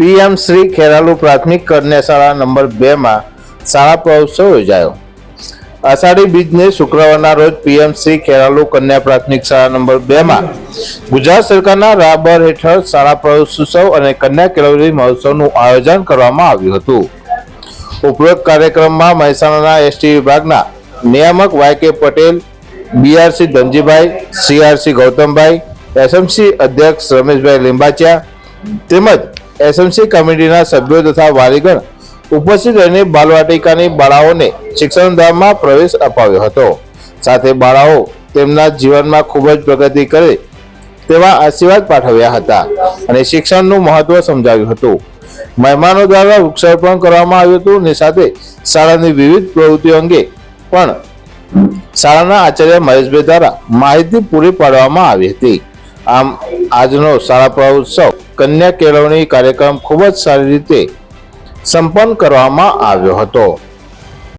PM Shri Kheralu પ્રાથમિક કન્યા શાળા નંબર બેમાં શાળા પ્રવેશોત્સવ યોજાયો. અષાઢી બીજને શુક્રવારના રોજ પીએમ શ્રી ખેરાલુ કન્યા પ્રાથમિક શાળા નંબર બેમાં ગુજરાત સરકારના રાબર હેઠળ શાળા પ્રવેશોત્સવ અને કન્યા કેળવણી મહોત્સવનું આયોજન કરવામાં આવ્યું હતું. ઉપરોક્ત કાર્યક્રમમાં મહેસાણાના એસટી વિભાગના નિયામક Y K Patel, BRC Dhanjibhai, CRC Gautambhai, SMC અધ્યક્ષ રમેશભાઈ લીંબાચિયા તેમજ એસએમસી કમિટીના સભ્યો તથા વાલીગણ ઉપસ્થિત રહીને બાલવાટિકાની બાળાઓને શિક્ષણધામમાં પ્રવેશ અપાવ્યો હતો. સાથે બાળાઓ તેમના જીવનમાં ખૂબ જ પ્રગતિ કરે તેવા આશીર્વાદ પાઠવ્યા હતા અને શિક્ષણનું મહત્વ સમજાવ્યું હતું. મહેમાનો દ્વારા વૃક્ષારોપણ કરવામાં આવ્યું હતું અને સાથે શાળાની વિવિધ પ્રવૃત્તિઓ અંગે પણ શાળાના આચાર્ય મહેશભાઈ દ્વારા માહિતી પૂરી પાડવામાં આવી હતી. આમ, આજનો શાળા પ્રવેશોત્સવ કન્યા કેળવણી કાર્યક્રમ ખૂબ જ સારી રીતે સંપન્ન કરવામાં આવ્યો હતો.